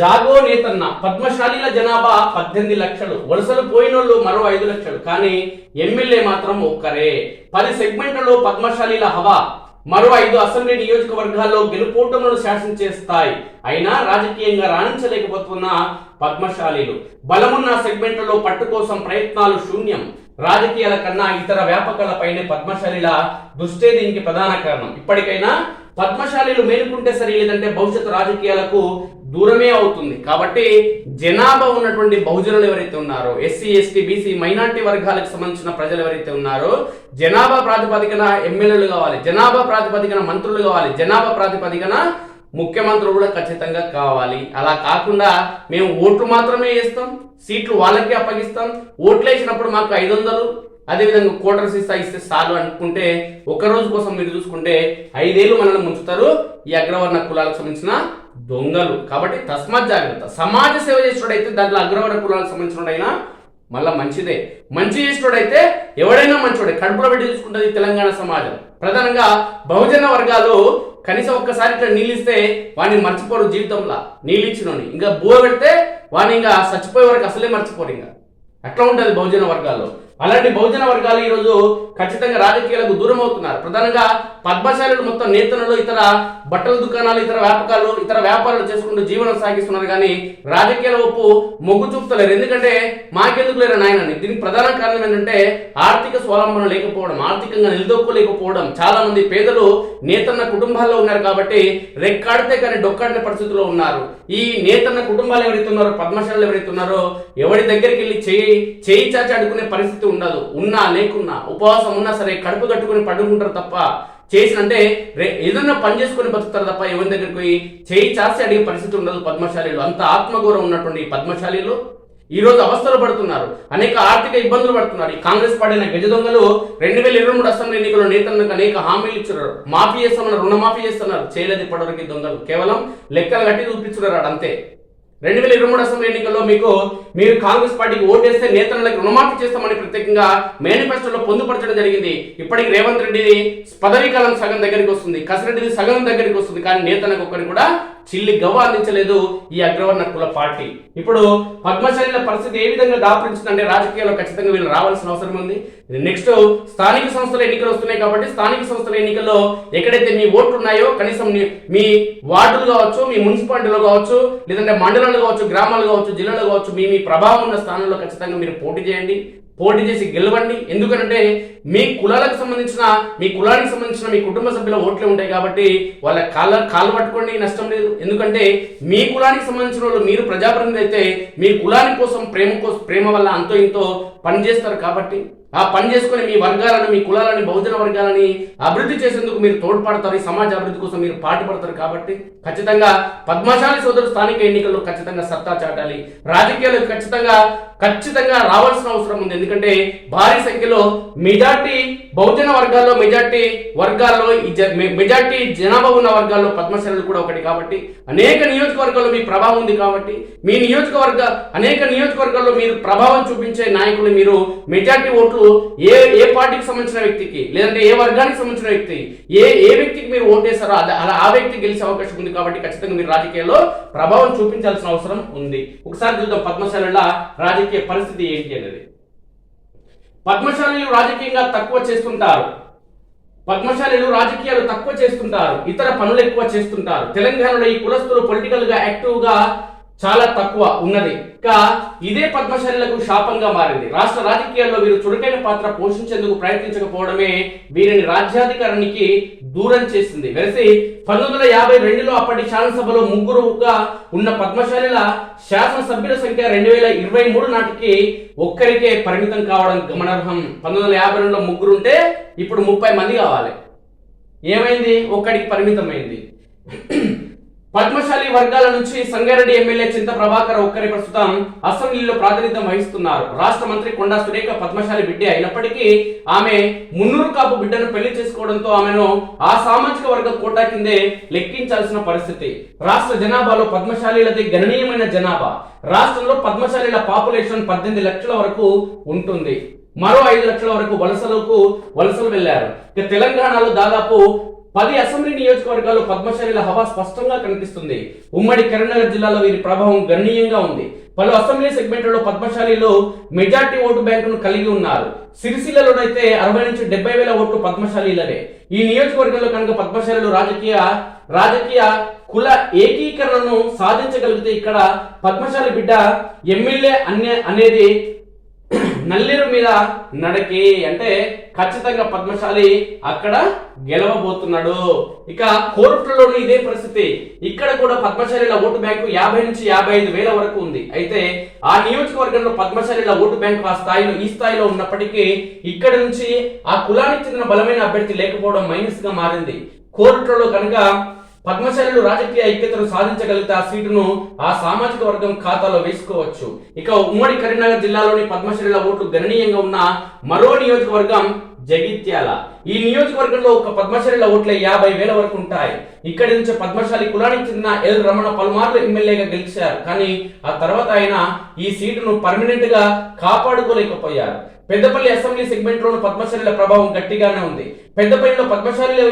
జాగో నేతన్న పద్మశాలీల జనాభా పద్దెనిమిది లక్షలు. వలసలు పోయినోళ్ళు మరో ఐదు లక్షలు. కానీ ఎమ్మెల్యే మాత్రం ఒక్కరే. పది సెగ్మెంట్లలో పద్మశాలీల హవా మరో ఐదు అసెంబ్లీ నియోజకవర్గాల్లో గెలుపోటములను శాసించే స్థాయి అయినా రాజకీయంగా రాణించలేకపోతున్న పద్మశాలీలు. బలమున్న సెగ్మెంట్లలో పట్టు కోసం ప్రయత్నాలు శూన్యం. రాజకీయాల కన్నా ఇతర వ్యాపకాలపైనే పద్మశాలీల దుష్టే దీనికి ప్రధాన కారణం. ఇప్పటికైనా పద్మశాలీలు మేలుకుంటే సరి లేదంటే భవిష్యత్తు రాజకీయాలకు దూరమే అవుతుంది. కాబట్టి జనాభా ఉన్నటువంటి బహుజనులు ఎవరైతే ఉన్నారో ఎస్సీ ఎస్టీ బీసీ మైనార్టీ వర్గాలకు సంబంధించిన ప్రజలు ఎవరైతే ఉన్నారో జనాభా ప్రాతిపదికన ఎమ్మెల్యేలు కావాలి జనాభా ప్రాతిపదికన మంత్రులు కావాలి జనాభా ప్రాతిపదికన ముఖ్యమంత్రులు కూడా ఖచ్చితంగా కావాలి. అలా కాకుండా మేము ఓట్లు మాత్రమే వేస్తాం సీట్లు వాళ్ళకే అప్పగిస్తాం. ఓట్లు వేసినప్పుడు మాకు ఐదు వందలు అదేవిధంగా కోటర్స్ ఇస్తా ఇస్తే చాలు అనుకుంటే ఒక రోజు కోసం మీరు చూసుకుంటే ఐదేళ్ళు మనల్ని ముంచుతారు ఈ అగ్రవర్ణ కులాలకు సంబంధించిన దొంగలు. కాబట్టి తస్మాత్ జాగ్రత్త. సమాజ సేవ చేసినోడైతే దాంట్లో అగ్రవర్ణ కులాలకు సంబంధించినోడైనా మళ్ళా మంచిదే. మంచి చేసినోడైతే ఎవడైనా మంచోడే. కడుపులో పెట్టి చూసుకుంటుంది తెలంగాణ సమాజం. ప్రధానంగా బహుజన వర్గాలు కనీసం ఒక్కసారి ఇట్లా నీళ్ళిస్తే వాడిని మర్చిపోరు జీవితంలో. నీళ్ళు ఇచ్చినోని ఇంకా బో పెడితే వాడిని ఇంకా చచ్చిపోయే వరకు అసలే మర్చిపోరు ఇంకా. అట్లా ఉంటుంది బహుజన వర్గాల్లో. అలాంటి బహుజన వర్గాలు ఈరోజు ఖచ్చితంగా రాజకీయాలకు దూరం అవుతున్నారు. ప్రధానంగా పద్మశాలలు మొత్తం నేతలు ఇతర బట్టల దుకాణాలు ఇతర వ్యాపకాలు ఇతర వ్యాపారాలు చేసుకుంటూ జీవనం సాగిస్తున్నారు కానీ రాజకీయాల వైపు మొగ్గు చూపుతలేరు. ఎందుకంటే మాకెందుకు లేరు నాయనని? దీనికి ప్రధాన కారణం ఏంటంటే ఆర్థిక స్వలంబన లేకపోవడం ఆర్థికంగా నిలదొక్కులేకపోవడం. చాలా మంది పేదలు నేతన్న కుటుంబాల్లో ఉన్నారు కాబట్టి రెక్కాడితే కానీ డొక్కాడిన పరిస్థితిలో ఉన్నారు. ఈ నేతన్న కుటుంబాలు ఎవరైతే ఉన్నారో పద్మశాలలు ఎవరైతే ఉన్నారో ఎవరి దగ్గరికి వెళ్ళి చేయి చేయి చాచి అడుకునే పరిస్థితి ఉండదు. ఉన్నా లేకున్నా ఉపవాసం ఉన్నా సరే కడుపు కట్టుకుని పడుకుంటారు తప్ప చేసినంటే రే ఏదన్నా పని చేసుకుని బతుకుతారు తప్ప ఎవరి దగ్గరికి పోయి చేయి చాచి అడిగే పరిస్థితి ఉండదు పద్మశాలీలు. అంత ఆత్మగౌరవం ఉన్నటువంటి పద్మశాలీలు. ఈ రోజు అవస్థలు పడుతున్నారు. అనేక ఆర్థిక ఇబ్బందులు పడుతున్నారు. ఈ కాంగ్రెస్ పార్టీ గజ దొంగలు రెండు వేల ఇరవై మూడు అసెంబ్లీ ఎన్నికల్లో నేతలకు అనేక హామీలు ఇచ్చున్నారు మాఫీ చేస్తున్నారు రుణమాఫీ చేస్తున్నారు. చేయలేదు ఇప్పటివరకు దొంగలు. కేవలం లెక్కలు కట్టి చూపించున్నారు అంతే రెండు వేల ఇరవై మూడు అసెంబ్లీ ఎన్నికల్లో మీకు మీరు కాంగ్రెస్ పార్టీకి ఓటేస్తే నేతలకు రుణమాఫీ చేస్తామని ప్రత్యేకంగా మేనిఫెస్టోలో పొందుపరచడం జరిగింది. ఇప్పటికి రేవంత్ రెడ్డిది పదవీకాలం సగం దగ్గరికి వస్తుంది కసిరెడ్డిది సగం దగ్గరికి వస్తుంది కానీ నేతలకు ఒక్కరికి కూడా చిల్లి గవ్వ అందించలేదు ఈ అగ్రవర్ణ కుల పార్టీ. ఇప్పుడు పద్మశాలిల పరిస్థితి ఏ విధంగా దాపురించిందంటే రాజకీయాల్లో ఖచ్చితంగా వీళ్ళు రావాల్సిన అవసరం ఉంది. నెక్స్ట్ స్థానిక సంస్థల ఎన్నికలు వస్తున్నాయి కాబట్టి స్థానిక సంస్థల ఎన్నికల్లో ఎక్కడైతే మీ ఓట్లు ఉన్నాయో కనీసం మీ- మీ వార్డులు కావచ్చు మీ మున్సిపాలిటీలో కావచ్చు లేదంటే మండలాలు కావచ్చు గ్రామాలు కావచ్చు జిల్లాలు కావచ్చు మీ మీ ప్రభావం ఉన్న స్థానంలో ఖచ్చితంగా మీరు పోటీ చేయండి. పోటీ చేసి గెలవండి. ఎందుకంటే మీ కులాలకు సంబంధించిన మీ కులానికి సంబంధించిన మీ కుటుంబ సభ్యుల ఓట్లు ఉంటాయి కాబట్టి వాళ్ళ కాళ్ళ కాళ్ళు పట్టుకోండి నష్టం లేదు. ఎందుకంటే మీ కులానికి సంబంధించిన వాళ్ళు మీరు ప్రజాప్రతినిధి అయితే మీ కులాని కోసం ప్రేమ కోసం ప్రేమ వల్ల అంతో ఇంతో పని చేస్తారు కాబట్టి ఆ పని చేసుకుని మీ వర్గాలను మీ కులాలని బహుజన వర్గాలని అభివృద్ధి చేసేందుకు మీరు తోడ్పడతారు. ఈ సమాజ అభివృద్ధి కోసం మీరు పాటుపడతారు కాబట్టి ఖచ్చితంగా పద్మశాలి సోదరు స్థానిక ఎన్నికల్లో ఖచ్చితంగా సత్తా చాటాలి. రాజకీయాలకు ఖచ్చితంగా ఖచ్చితంగా రావాల్సిన అవసరం ఉంది. ఎందుకంటే భారీ సంఖ్యలో మెజార్టీ బహుజన వర్గాల్లో మెజార్టీ వర్గాల్లో ఈ జ- మెజార్టీ జనాభా ఉన్న వర్గాల్లో పద్మశాలులు కూడా ఒకటి కాబట్టి అనేక నియోజకవర్గాల్లో మీ ప్రభావం ఉంది కాబట్టి మీ నియోజకవర్గ అనేక నియోజకవర్గాల్లో మీరు ప్రభావం చూపించే నాయకులు మీరు మెజార్టీ ఓట్లు ఏ ఏ పార్టీకి సంబంధించిన వ్యక్తికి లేదంటే ఏ వర్గానికి సంబంధించిన వ్యక్తి ఏ ఏ వ్యక్తికి మీరు ఓటేస్తారో అలా అలా ఆ వ్యక్తి గెలిచే అవకాశం ఉంది కాబట్టి ఖచ్చితంగా మీరు రాజకీయాల్లో ప్రభావం చూపించాల్సిన అవసరం ఉంది. ఒకసారి చూద్దాం పద్మశాలల రాజకీయ పరిస్థితి ఏంటి అనేది. పద్మశాలిలు రాజకీయంగా తక్కువ చేస్తుంటారు. పద్మశాలిలు రాజకీయాలు తక్కువ చేస్తుంటారు. ఇతర పనులు ఎక్కువ చేస్తుంటారు. తెలంగాణలో ఈ కులస్తులు పొలిటికల్గా యాక్టివ్గా చాలా తక్కువ ఉన్నది. ఇంకా ఇదే పద్మశాలీలకు శాపంగా మారింది. రాష్ట్ర రాజకీయాల్లో వీరు చురుకైన పాత్ర పోషించేందుకు ప్రయత్నించకపోవడమే వీరిని రాజ్యాధికారానికి దూరం చేసింది. వెరసి పంతొమ్మిది వందల యాభై రెండులో అప్పటి శాసనసభలో ముగ్గురుగా ఉన్న పద్మశాలిల శాసనసభ్యుల సంఖ్య రెండు వేల ఇరవై మూడు నాటికి ఒక్కరికే పరిమితం కావడం గమనార్హం. పంతొమ్మిది వందల యాభై రెండులో ముగ్గురు ఉంటే ఇప్పుడు ముప్పై మంది కావాలి. ఏమైంది? ఒక్కడికి పరిమితమైంది. పద్మశాలి వర్గాల నుంచి సంగారెడ్డి ఎమ్మెల్యే చింత ప్రభాకర్ ఒక్కరి ప్రస్తుతం అసెంబ్లీలో ప్రాతినిధ్యం వహిస్తున్నారు. రాష్ట్ర మంత్రి కొండా సురేఖ పద్మశాలి బిడ్డ అయినప్పటికీ ఆమె మున్నూరు కాపు బిడ్డను పెళ్ళి చేసుకోవడంతో ఆమెను ఆ సామాజిక వర్గ కోటా కిందే లెక్కించాల్సిన పరిస్థితి. రాష్ట్ర జనాభాలో పద్మశాలీలది గణనీయమైన జనాభా. రాష్ట్రంలో పద్మశాలీల పాపులేషన్ పద్దెనిమిది లక్షల వరకు ఉంటుంది. మరో ఐదు లక్షల వరకు వలసలకు వలసలు వెళ్ళారు. ఇక తెలంగాణలో దాదాపు పది అసెంబ్లీ నియోజకవర్గాల్లో పద్మశాలిల హవా స్పష్టంగా కనిపిస్తుంది. ఉమ్మడి కరీంనగర్ జిల్లాలో వీరి ప్రభావం గణనీయంగా ఉంది. పలు అసెంబ్లీ సెగ్మెంట్లలో పద్మశాలిలో మెజార్టీ ఓటు బ్యాంకును కలిగి ఉన్నారు. సిరిసిల్లలోనైతే అరవై నుంచి డెబ్బై వేల ఓట్లు పద్మశాలిలవే. ఈ నియోజకవర్గంలో కనుక పద్మశాలీలు రాజకీయ రాజకీయ కుల ఏకీకరణను సాధించగలిగితే ఇక్కడ పద్మశాలి బిడ్డ ఎమ్మెల్యే అనే అనేది నల్లిరు మీద నడకి అంటే ఖచ్చితంగా పద్మశాలి అక్కడ గెలవబోతున్నాడు. ఇక కోరుట్లలోనూ ఇదే పరిస్థితి. ఇక్కడ కూడా పద్మశాలిల ఓటు బ్యాంకు యాభై నుంచి యాభై ఐదు వేల వరకు ఉంది. అయితే ఆ నియోజకవర్గంలో పద్మశాలిల ఓటు బ్యాంకు ఆ స్థాయిలో ఈ స్థాయిలో ఉన్నప్పటికీ ఇక్కడ నుంచి ఆ కులానికి చెందిన బలమైన అభ్యర్థి లేకపోవడం మైనస్గా మారింది. కోర్టులలో కనుక పద్మశాలిలు రాజకీయ ఐక్యతను సాధించగలిగితే ఆ సీటును ఆ సామాజిక వర్గం ఖాతాలో వేసుకోవచ్చు. ఇక ఉమ్మడి కరీంనగర్ జిల్లాలోని పద్మశాలిల ఓట్లు గణనీయంగా ఉన్న మరో నియోజకవర్గం జగిత్యాల. ఈ నియోజకవర్గంలో ఒక పద్మశాలిల ఓట్ల యాభై వేల వరకు ఉంటాయి. ఇక్కడి నుంచి పద్మశాలి కులానికి చెందిన ఎల్ రమణ పలుమార్లు ఎమ్మెల్యేగా గెలిచారు. కానీ ఆ తర్వాత ఆయన ఈ సీటును పర్మనెంట్గా కాపాడుకోలేకపోయారు. పెద్దపల్లి అసెంబ్లీ సెగ్మెంట్ లోను పద్మశాలిల ప్రభావం గట్టిగానే ఉంది. పెద్దపల్లిలో పద్మశాలిలో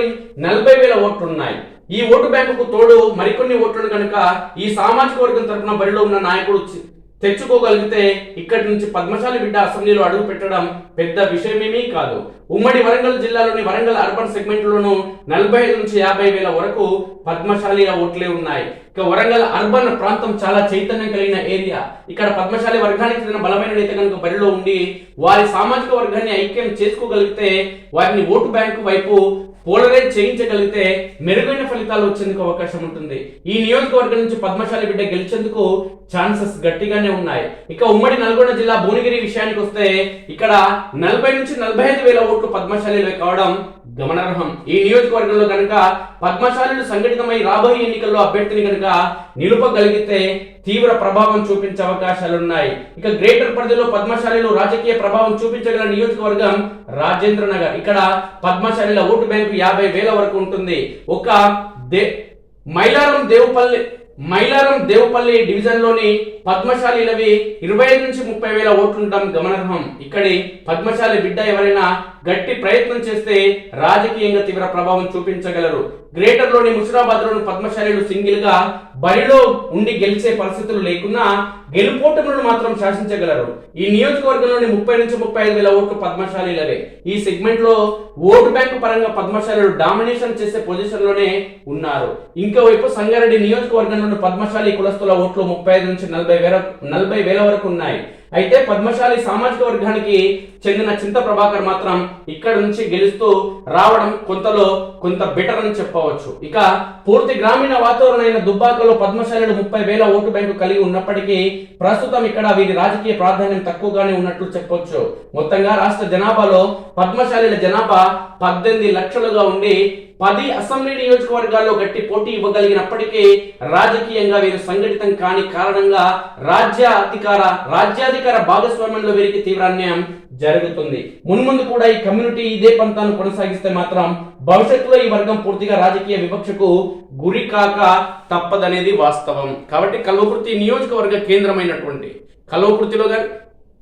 నలభై వేల ఓట్లు ఉన్నాయి ఈ ఓటు బ్యాంకుకు తోడు మరికొన్ని ఓట్లను కనుక ఈ సామాజిక వర్గం తరపున బరిలో ఉన్న నాయకుడు తెచ్చుకోగలిగితే ఇక్కడి నుంచి పద్మశాలి బిడ్డ అసెంబ్లీలో అడుగు పెట్టడం పెద్ద విషయమేమీ కాదు. ఉమ్మడి వరంగల్ జిల్లాలోని వరంగల్ అర్బన్ సెగ్మెంట్లోనూ నలభై ఐదు నుంచి యాభై వేల వరకు పద్మశాలి ఓట్లే ఉన్నాయి. ఇక వరంగల్ అర్బన్ ప్రాంతం చాలా చైతన్యం కలిగిన ఏరియా. ఇక్కడ పద్మశాలి వర్గానికి చెందిన బలమైన నేత కనుక బరిలో ఉండి వారి సామాజిక వర్గాన్ని ఐక్యం చేసుకోగలిగితే వారిని ఓటు బ్యాంకు వైపు పోలరైజ్ చేయించగలిగితే మెరుగైన ఫలితాలు వచ్చేందుకు అవకాశం ఉంటుంది. ఈ నియోజకవర్గం నుంచి పద్మశాలి బిడ్డ గెలిచేందుకు ఛాన్సెస్ గట్టిగానే ఉన్నాయి. ఇక ఉమ్మడి నల్గొండ జిల్లా భువనగిరి విషయానికి వస్తే ఇక్కడ నలభై నుంచి నలభై ఐదు వేల ఓట్లు పద్మశాలిలో కావడం గమనార్హం. ఈ నియోజకవర్గంలో కనుక పద్మశాలీలు సంఘటితమై రాబోయే ఎన్నికల్లో అభ్యర్థిని కనుక నిలుపగలిగితే తీవ్ర ప్రభావం చూపించే అవకాశాలున్నాయి. ఇక గ్రేటర్ పరిధిలో పద్మశాలిలో రాజకీయ ప్రభావం చూపించగల నియోజకవర్గం రాజేంద్ర నగర్. ఇక్కడ పద్మశాలిల ఓటు బ్యాంకు యాభై వేల వరకు ఉంటుంది. ఒక దే మైలారం దేవుపల్లి మైలారం దేవపల్లి డివిజన్లోని పద్మశాలిలవి ఇరవై ఐదు నుంచి ముప్పై వేల ఓట్లు ఉండడం గమనార్హం. ఇక్కడి పద్మశాలి బిడ్డ ఎవరైనా గట్టి ప్రయత్నం చేస్తే రాజకీయంగా తీవ్ర ప్రభావం చూపించగలరు. గ్రేటర్లోని ముషిరాబాద్లోని పద్మశాలీలు సింగిల్గా బరిలో ఉండి గెలిచే పరిస్థితులు లేకున్నా గెలుపోటములను మాత్రం శాసించగలరు. ఈ నియోజకవర్గంలోని ముప్పై నుంచి ముప్పై ఐదు వేల ఓట్లు పద్మశాలీలవే. ఈ సెగ్మెంట్లో ఓటు బ్యాంకు పరంగా పద్మశాలీలు డామినేషన్ చేసే పొజిషన్లోనే ఉన్నారు. ఇంకోవైపు సంగారెడ్డి నియోజకవర్గంలోని పద్మశాలి కులస్తుల ఓట్లు ముప్పై ఐదు నుంచి నలభై వేల నలభై వేల వరకు ఉన్నాయి. అయితే పద్మశాలి సామాజిక వర్గానికి చెందిన చింత ప్రభాకర్ మాత్రం ఇక్కడ నుంచి గెలుస్తూ రావడం కొంతలో కొంత బెటర్ అని చెప్పవచ్చు. ఇక పూర్తి గ్రామీణ వాతావరణమైన దుబ్బాకలో పద్మశాలిలు ముప్పై వేల ఓటు బ్యాంకు కలిగి ఉన్నప్పటికీ ప్రస్తుతం ఇక్కడ వీరి రాజకీయ ప్రాధాన్యం తక్కువగానే ఉన్నట్లు చెప్పొచ్చు. మొత్తంగా రాష్ట్ర జనాభాలో పద్మశాలిల జనాభా పద్దెనిమిది లక్షలుగా ఉండి పది అసెంబ్లీ నియోజకవర్గాల్లో గట్టి పోటీ ఇవ్వగలిగినప్పటికీ రాజకీయంగా వీరు సంఘటితం కాని కారణంగా రాజ్య అధికార రాజ్యాధికార భాగస్వామ్యంలో వీరికి తీవ్ర అన్యాయం జరుగుతుంది. మున్ముందు కూడా ఈ కమ్యూనిటీ ఇదే పంతాను కొనసాగిస్తే మాత్రం భవిష్యత్తులో ఈ వర్గం పూర్తిగా రాజకీయ వివక్షకు గురి కాక తప్పదనేది వాస్తవం. కాబట్టి కల్వకుర్తి నియోజకవర్గ కేంద్రమైనటువంటి కల్వకుర్తిలో కానీ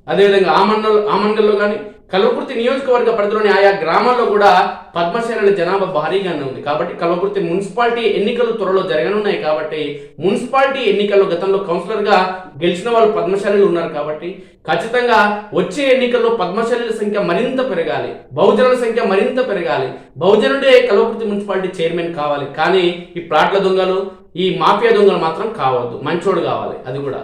అదేవిధంగా ఆ ఆమండల్లో కానీ కల్వకుర్తి నియోజకవర్గ పరిధిలోని ఆయా గ్రామాల్లో కూడా పద్మశాలల జనాభా భారీగానే ఉంది. కాబట్టి కల్వకుర్తి మున్సిపాలిటీ ఎన్నికలు త్వరలో జరగనున్నాయి కాబట్టి మున్సిపాలిటీ ఎన్నికల్లో గతంలో కౌన్సిలర్గా గెలిచిన వాళ్ళు పద్మశాలలు ఉన్నారు కాబట్టి ఖచ్చితంగా వచ్చే ఎన్నికల్లో పద్మశాలల సంఖ్య మరింత పెరగాలి. బహుజనుల సంఖ్య మరింత పెరగాలి. బహుజనుడే కల్వకుర్తి మున్సిపాలిటీ చైర్మన్ కావాలి. కానీ ఈ ప్లాట్ల దొంగలు ఈ మాఫియా దొంగలు మాత్రం కావద్దు. మంచోడు కావాలి. అది కూడా.